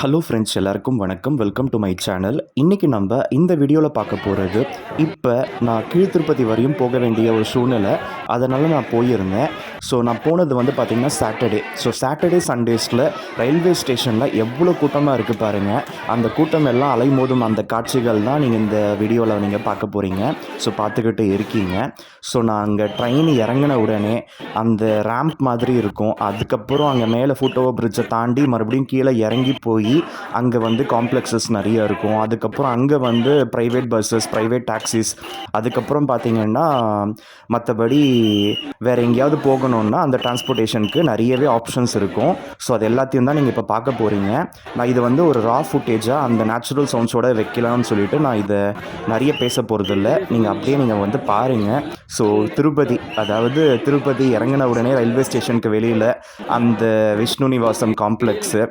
Hello friends எல்லாருக்கும் வணக்கம். Welcome to my channel இன்றைக்கி நம்ம இந்த வீடியோவில் பார்க்க போகிறது இப்போ நான் கீழ்த்திருப்பதி வரையும் போக வேண்டிய ஒரு சூழ்நிலை. அதனால் நான் போயிருந்தேன். ஸோ நான் போனது வந்து பார்த்திங்கன்னா சாட்டர்டே ஸோ சாட்டர்டே சண்டேஸில் ரயில்வே ஸ்டேஷனில் எவ்வளோ கூட்டமாக இருக்குது பாருங்கள் அந்த கூட்டம் எல்லாம் அலைமோதும் அந்த காட்சிகள் தான் நீங்கள் இந்த வீடியோவில் நீங்கள் பார்க்க போகிறீங்க ஸோ பார்த்துக்கிட்டு இருக்கீங்க. ஸோ நான் அங்கே ட்ரெயின் இறங்கின உடனே அந்த ரேம்ப் மாதிரி இருக்கும். அதுக்கப்புறம் அங்கே மேலே ஃபுட்டோவோ பிரிட்ஜை தாண்டி மறுபடியும் கீழே இறங்கி போய் அங்கே வந்து காம்ப்ளெக்ஸஸ் நிறைய இருக்கும். அதுக்கப்புறம் அங்கே வந்து ப்ரைவேட் பஸ்ஸஸ் ப்ரைவேட் டாக்ஸிஸ் அதுக்கப்புறம் பார்த்தீங்கன்னா மற்றபடி வேறு எங்கேயாவது போகணுன்னா அந்த டிரான்ஸ்போர்ட்டேஷனுக்கு நிறையவே ஆப்ஷன்ஸ் இருக்கும். ஸோ அது எல்லாத்தையும் தான் நீங்கள் இப்போ பார்க்க போகிறீங்க நான் இது வந்து ஒரு ரா ஃபுட்டேஜாக அந்த நேச்சுரல் சவுண்ட்ஸோட வைக்கலாம்னு சொல்லிட்டு நான் இதை நிறைய பேச போகிறதில்ல நீங்கள் அப்படியே நீங்கள் வந்து பாருங்கள் ஸோ திருப்பதி அதாவது திருப்பதி இறங்கின உடனே ரயில்வே ஸ்டேஷனுக்கு வெளியில் அந்த விஷ்ணு நிவாசம் காம்ப்ளெக்ஸு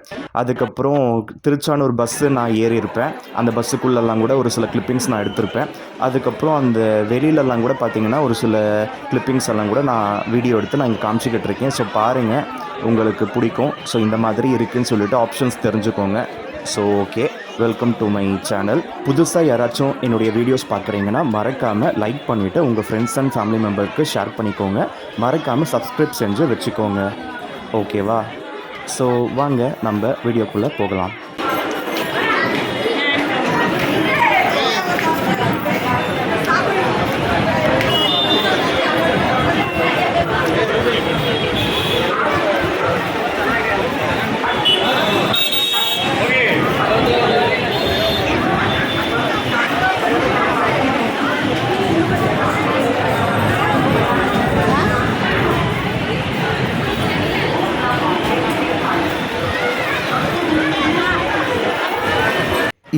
அதுக்கப்புறம் திருச்சானூர் பஸ்ஸு நான் ஏறி இருப்பேன் அந்த பஸ்ஸுக்குள்ளெல்லாம் கூட ஒரு சில கிளிப்பிங்ஸ் நான் எடுத்திருப்பேன். அதுக்கப்புறம் அந்த வெளியிலலாம் கூட பார்த்திங்கன்னா ஒரு சில கிளிப்பிங்ஸ் எல்லாம் கூட நான் வீடியோ எடுத்து நான் இங்கே காமிச்சிக்கிட்டு இருக்கேன் ஸோ பாருங்கள் உங்களுக்கு பிடிக்கும். ஸோ இந்த மாதிரி இருக்குதுன்னு சொல்லிட்டு ஆப்ஷன்ஸ் தெரிஞ்சுக்கோங்க. So okay welcome to my channel புதுசாக யாராச்சும் என்னுடைய வீடியோஸ் பார்க்குறீங்கன்னா மறக்காமல் லைக் பண்ணிவிட்டு உங்கள் ஃப்ரெண்ட்ஸ் அண்ட் ஃபேமிலி மெம்பருக்கு ஷேர் பண்ணிக்கோங்க. மறக்காமல் சப்ஸ்கிரைப் செஞ்சு வச்சுக்கோங்க. ஓகேவா ஸோ வாங்க நம்ம வீடியோக்குள்ளே போகலாம்.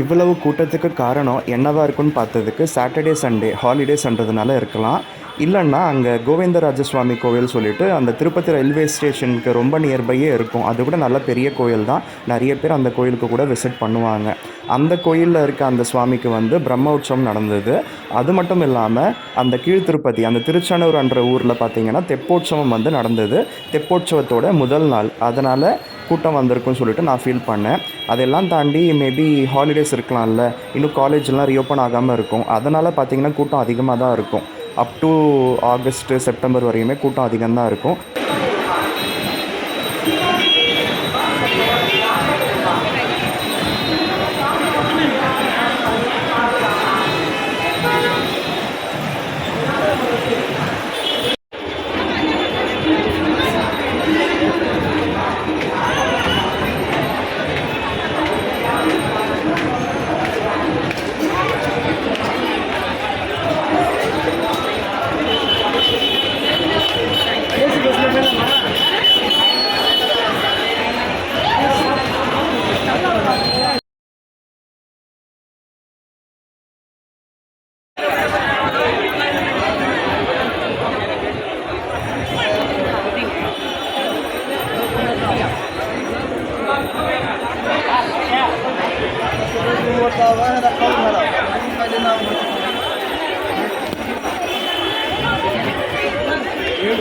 இவ்வளவு கூட்டத்துக்கு காரணம் என்னவா இருக்குன்னு பார்த்ததுக்கு சாட்டர்டே சண்டே ஹாலிடேஸ்ன்றதுனால இருக்கலாம். இல்லைன்னா அங்கே கோவிந்தராஜசுவாமி கோவில் சொல்லிட்டு அந்த திருப்பதி ரயில்வே ஸ்டேஷனுக்கு ரொம்ப நியர்பையே இருக்கும். அது கூட நல்ல பெரிய கோயில் தான். நிறைய பேர் அந்த கோயிலுக்கு கூட விசிட் பண்ணுவாங்க. அந்த கோயிலில் இருக்க அந்த சுவாமிக்கு வந்து பிரம்ம உற்சவம் நடந்தது. அது மட்டும் இல்லாமல் அந்த கீழ் திருப்பதி அந்த திருச்சானூர் என்ற ஊரில் பார்த்தீங்கன்னா தெப்போற்சவம் வந்து நடந்தது. தெப்போற்சவத்தோட முதல் நாள். அதனால் கூட்டம் வந்திருக்குன்னு சொல்லிட்டு நான் ஃபீல் பண்ணேன். அதெல்லாம் தாண்டி மேபி ஹாலிடேஸ் இருக்கலாம்ல. இன்னும் காலேஜ்லாம் ரீஓப்பன் ஆகாமல் இருக்கும். அதனால் பார்த்திங்கன்னா கூட்டம் அதிகமாக தான் இருக்கும். அப் டு ஆகஸ்ட்டு செப்டம்பர் வரையுமே கூட்டம் அதிகம்தான் இருக்கும்.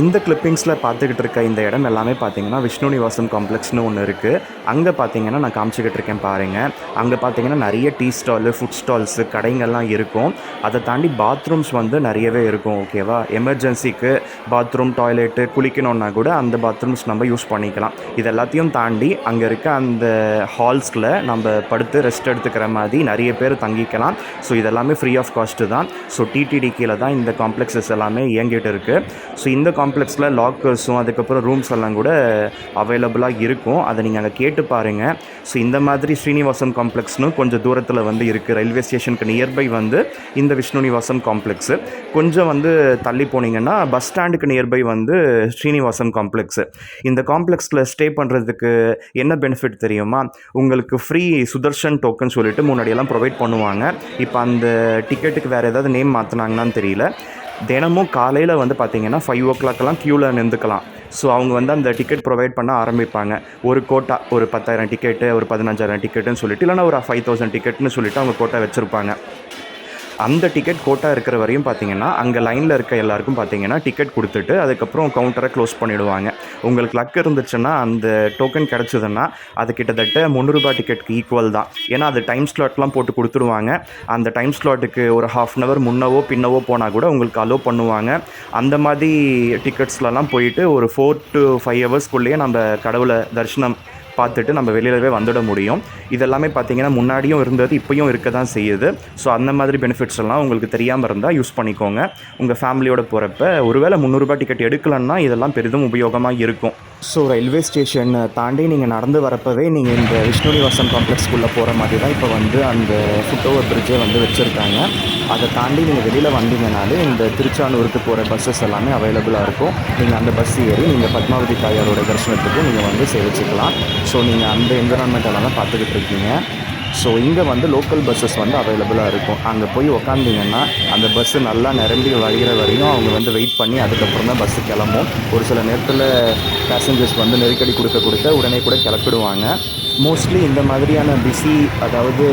இந்த கிளிப்பிங்ஸில் பார்த்துக்கிட்டு இருக்க இந்த இடம் எல்லாமே பார்த்தீங்கன்னா விஷ்ணு நிவாசம் காம்ப்ளெக்ஸ்னு ஒன்று இருக்குது அங்கே பார்த்தீங்கன்னா நான் காமிச்சிக்கிட்டு இருக்கேன் பாருங்கள் அங்கே பார்த்தீங்கன்னா நிறைய டீ ஸ்டாலு ஃபுட் ஸ்டால்ஸு கடைங்கள்லாம் இருக்கும். அதை தாண்டி பாத்ரூம்ஸ் வந்து நிறையவே இருக்கும் ஓகேவா எமர்ஜென்சிக்கு பாத்ரூம் டாய்லெட்டு குளிக்கணுன்னா கூட அந்த பாத்ரூம்ஸ் நம்ம யூஸ் பண்ணிக்கலாம். இது எல்லாத்தையும் தாண்டி அங்கே இருக்க அந்த ஹால்ஸில் நம்ம படுத்து ரெஸ்ட் எடுத்துக்கிற மாதிரி நிறைய பேர் தங்கிக்கலாம். ஸோ இதெல்லாமே ஃப்ரீ ஆஃப் காஸ்ட்டு தான். ஸோ டிடிடி கீழே தான் இந்த காம்ப்ளெக்ஸஸ் எல்லாமே இயங்கிட்டு இருக்குது ஸோ இந்த காம்ப்ளெக்ஸில் லாக்கர்ஸும் அதுக்கப்புறம் ரூம்ஸ் எல்லாம் கூட அவைலபிளாக இருக்கும். அதை நீங்கள் அங்கே கேட்டு பாருங்கள் ஸோ இந்த மாதிரி ஸ்ரீனிவாசன் காம்ப்ளெக்ஸ்னு கொஞ்சம் தூரத்தில் வந்து இருக்குது ரயில்வே ஸ்டேஷனுக்கு நியர்பை வந்து இந்த விஷ்ணுனிவாசன் காம்ப்ளெக்ஸு. கொஞ்சம் வந்து தள்ளி போனீங்கன்னா பஸ் ஸ்டாண்டுக்கு நியர்பை வந்து ஸ்ரீனிவாசன் காம்ப்ளெக்ஸு. இந்த காம்ப்ளெக்ஸில் ஸ்டே பண்ணுறதுக்கு என்ன பெனிஃபிட் தெரியுமா? உங்களுக்கு ஃப்ரீ சுதர்ஷன் டோக்கன் சொல்லிட்டு முன்னாடியெல்லாம் ப்ரொவைட் பண்ணுவாங்க. இப்போ அந்த டிக்கெட்டுக்கு வேறு ஏதாவது நேம் மாற்றினாங்கன்னு தெரியல. தினமும் காலையில் வந்து பார்த்தீங்கன்னா ஃபைவ் ஓ கிளாக்லாம் க்யூவில் நின்றுக்கலாம். ஸோ அவங்க வந்து அந்த டிக்கெட் ப்ரொவைட் பண்ண ஆரம்பிப்பாங்க. ஒரு கோட்டா ஒரு பத்தாயிரம் டிக்கெட்டு ஒரு பதினஞ்சாயிரம் டிக்கெட்டுன்னு சொல்லிட்டு இல்லைன்னா ஒரு ஃபைவ் தௌசண்ட் டிக்கெட்னு சொல்லிட்டு அவங்க கோட்டா வச்சுருப்பாங்க. அந்த டிக்கெட் கோட்டா இருக்கிற வரையும் பார்த்தீங்கன்னா அங்கே லைனில் இருக்க எல்லாருக்கும் பார்த்தீங்கன்னா டிக்கெட் கொடுத்துட்டு அதுக்கப்புறம் கவுண்டரை க்ளோஸ் பண்ணிவிடுவாங்க உங்களுக்கு லக் இருந்துச்சுன்னா அந்த டோக்கன் கிடச்சிதுன்னா அது கிட்டத்தட்ட முந்நூறுபா டிக்கெட்டுக்கு ஈக்குவல் தான். ஏன்னா அது டைம் ஸ்லாட்லாம் போட்டு கொடுத்துருவாங்க அந்த டைம் ஸ்லாட்டுக்கு ஒரு ஹாஃப் அன் ஹவர் முன்னவோ பின்னவோ போனால் கூட உங்களுக்கு அலோவ் பண்ணுவாங்க. அந்த மாதிரி டிக்கெட்ஸ்லலாம் போயிட்டு ஒரு ஃபோர் டு ஃபைவ் ஹவர்ஸ்க்குள்ளேயே நம்ம கடவுளை தரிசனம் பார்த்துட்டு நம்ம வெளியிலவே வந்துட முடியும். இதெல்லாமே பார்த்தீங்கன்னா முன்னாடியும் இருந்தது இப்போயும் இருக்க தான் செய்யுது. ஸோ அந்த மாதிரி பெனிஃபிட்ஸ் எல்லாம் உங்களுக்கு தெரியாமல் இருந்தால் யூஸ் பண்ணிக்கோங்க. உங்கள் ஃபேமிலியோட போகிறப்ப ஒருவேளை முந்நூறுபா டிக்கெட் எடுக்கலன்னா இதெல்லாம் பெரிதும் உபயோகமாக இருக்கும். ஸோ ரயில்வே ஸ்டேஷன் தாண்டி நீங்கள் நடந்து வரப்பவே நீங்கள் இந்த விஷ்ணுநிவாசன் காம்ப்ளெக்ஸ்க்குள்ளே போகிற மாதிரி தான் இப்போ வந்து அந்த ஃபுட் ஓவர் பிரிட்ஜை வந்து வச்சுருக்காங்க. அதை தாண்டி நீங்கள் வெளியில் வந்தீங்கனாலே இந்த திருச்சானூருக்கு போகிற பஸ்ஸஸ் எல்லாமே அவைலபிளாக இருக்கும். நீங்கள் அந்த பஸ் ஏறி நீங்கள் பத்மாவதி தாயாரோட தரிசனத்துக்கு நீங்கள் வந்து சேவிச்சுக்கலாம். ஸோ நீங்கள் அந்த என்விரான்மெண்ட் எல்லாம் பார்த்துக்கிட்டு இருக்கீங்க. ஸோ இங்கே வந்து லோக்கல் பஸ்ஸஸ் வந்து அவைலபிளாக இருக்கும். அங்கே போய் உக்காந்திங்கன்னா அந்த பஸ்ஸு நல்லா நிரம்பி வழிகிற வரையும் அவங்க வந்து வெயிட் பண்ணி அதுக்கப்புறம் தான் பஸ்ஸு கிளம்பும். ஒரு சில நேரத்தில் பேசஞ்சர்ஸ் வந்து நெருக்கடி கொடுக்க கொடுக்க உடனே கூட கிளப்பிடுவாங்க. மோஸ்ட்லி இந்த மாதிரியான பிஸி அதாவது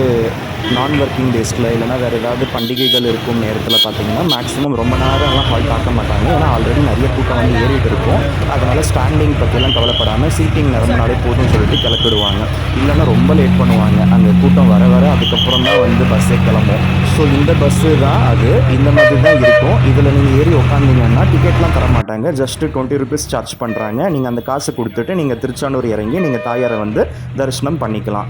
நான் ஒர்க்கிங் டேஸில் இல்லைனா வேறு ஏதாவது பண்டிகைகள் இருக்கும் நேரத்தில் பார்த்தீங்கன்னா மேக்ஸிமம் ரொம்ப நேரம்லாம் ஹால் பார்க்க மாட்டாங்க. ஏன்னா ஆல்ரெடி நிறைய கூட்டம் வந்து ஏறிட்டு இருக்கும். அதனால் ஸ்டாண்டிங் பற்றிலாம் கவலைப்படாமல் சீட்டிங் நிரம்பினாலே போதும்னு சொல்லிட்டு கிளப்பிடுவாங்க. இல்லைன்னா ரொம்ப லேட் பண்ணுவாங்க. அந்த கூட்டம் வர வர அதுக்கப்புறம் தான் வந்து பஸ்ஸே கிளம்பும். ஸோ இந்த பஸ்ஸு தான் அது. இந்த மாதிரி தான் இருக்கும். இதில் நீங்கள் ஏறி உட்காந்தீங்கன்னா டிக்கெட்லாம் தர மாட்டாங்க. ஜஸ்ட் டுவெண்ட்டி ருபீஸ் சார்ஜ் பண்ணுறாங்க நீங்கள் அந்த காசு கொடுத்துட்டு நீங்கள் திருச்சானூர் இறங்கி நீங்கள் தாயாரை வந்து தரிசனம் பண்ணிக்கலாம்.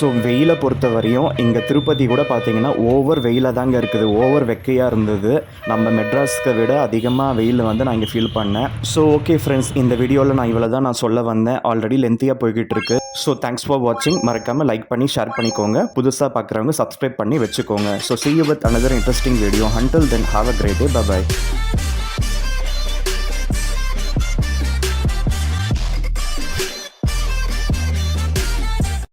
ஸோ வெயிலை பொறுத்த வரையும் இங்கே திருப்பதி கூட பார்த்தீங்கன்னா ஓவர் வெயிலாக தாங்க இருக்குது. ஓவர் வெக்கையாக இருந்தது. நம்ம மெட்ராஸ்க்கு விட அதிகமாக வெயில் வந்து நான் இங்கே ஃபீல் பண்ணேன். ஸோ ஓகே ஃப்ரெண்ட்ஸ் இந்த வீடியோவில் நான் இவ்வளோ தான் நான் சொல்ல வந்தேன். ஆல்ரெடி லென்த்தியாக போய்கிட்டு இருக்கு. ஸோ தேங்க்ஸ் ஃபார் வாட்சிங் மறக்காமல் லைக் பண்ணி ஷேர் பண்ணிக்கோங்க. புதுசாக பார்க்குறவங்க சப்ஸ்கிரைப் பண்ணி வச்சுக்கோங்க. So see you with another interesting video until then have a great day bye